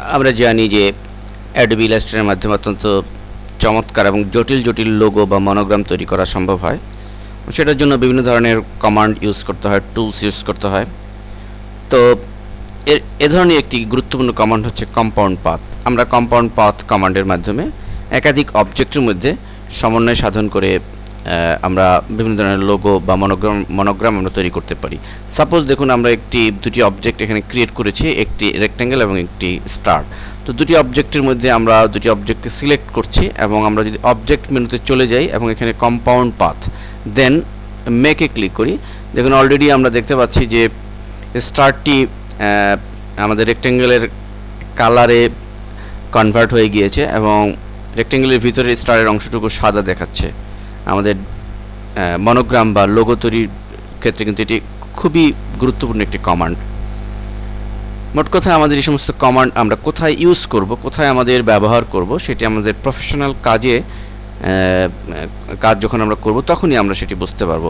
আমরা জানি যে অ্যাডোবি ইলাস্ট্রেটের মাধ্যমে অত্যন্ত চমৎকার এবং জটিল জটিল লোগো বা মনোগ্রাম তৈরি করা সম্ভব হয়। সেটার জন্য বিভিন্ন ধরনের কমান্ড ইউজ করতে হয় টুলস ইউজ করতে হয়। তো এ- ধরনের একটি গুরুত্বপূর্ণ কমান্ড হচ্ছে কম্পাউন্ড পাথ আমরা কম্পাউন্ড পাথ কমান্ডের মাধ্যমে একাধিক অবজেক্টের মধ্যে সমন্বয় সাধন করে আমরা বিভিন্ন ধরনের লোগো বা মনোগ্রাম মনোগ্রাম আমরা তৈরি করতে পারি। সাপোজ দেখুন আমরা একটি, দুটি অবজেক্ট এখানে ক্রিয়েট করেছি, একটি রেক্ট্যাঙ্গেল এবং একটি স্টার তো দুটি অবজেক্টের মধ্যে আমরা দুটি অবজেক্টকে সিলেক্ট করছি এবং আমরা যদি অবজেক্ট মেনুতে চলে যাই এবং এখানে compound path then make click করি। দেখুন অলরেডি আমরা দেখতে পাচ্ছি যে স্টারটি আমাদের রেক্ট্যাঙ্গেলের কালারে কনভার্ট হয়ে গিয়েছে এবং রেক্ট্যাঙ্গেলের ভিতরে স্টারের অংশটুকু সাদা দেখাচ্ছে। আমাদের মনোগ্রাম বা লোগো তৈরির ক্ষেত্রে কিন্তু এটি খুবই গুরুত্বপূর্ণ একটি কমান্ড মোট কথা আমাদের এই সমস্ত কমান্ড আমরা কোথায় ইউজ করব, কোথায় আমাদের ব্যবহার করব, সেটি আমাদের প্রফেশনাল কাজে কাজ যখন আমরা করব, তখনই আমরা সেটি বুঝতে পারব।